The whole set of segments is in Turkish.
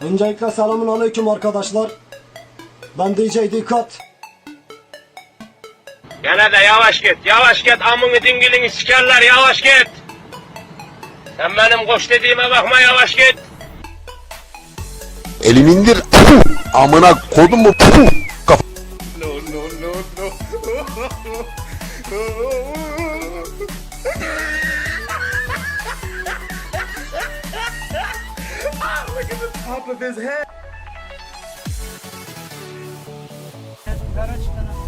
Öncelikle selamun aleyküm arkadaşlar. Ben DJ Dikkat. Gene de yavaş git, yavaş git. Amını dingilini sikerler, yavaş git. Sen benim koş dediğime bakma, yavaş git. Elimi indir. Puh! Amına kodum mu? Puh! Kaf-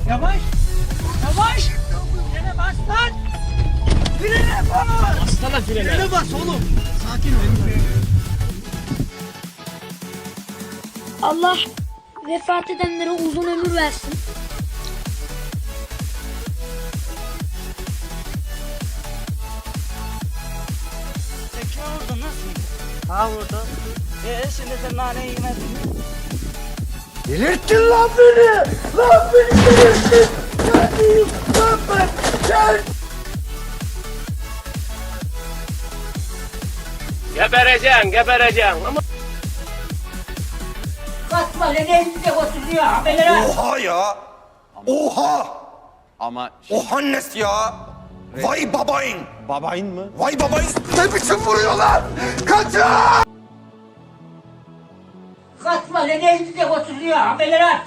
Yavaş! Yavaş! Frene bas lan! Frene bas! Bastana frene. Frene bas oğlum! Sakin ol. Allah vefat edenlere uzun ömür versin. Ha vurdu. Ee şimdi sen naneyi yemedin mi? Delirttin lan beni! Lan beni delirttin! Geldim! Lan ben! Gel! Gebereceksin, gebereceksin. Ama Katma lan elinde oturuyor haberlere. Oha ya. Oha. Ama Oha nes ya. Vay babayın. babayın mı? Vay babayın. Ne biçim vuruyorlar? Kaçın. Katma lan elinde oturuyor haberlere.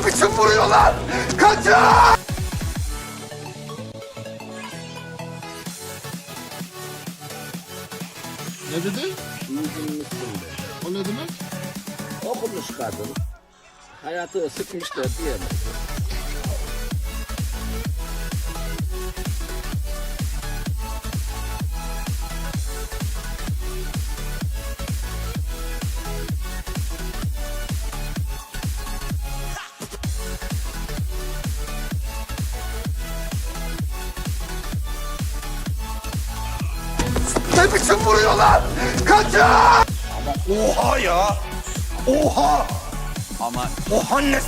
Ne biçim vuruyorlar? Kaçın. Ne dedi? O ne demek? okumuş kadın. Hayatı sıkmıştır diyemem. Ne biçim vuruyorlar? Kaçın. Oha ya. Oha. Ama Oha nes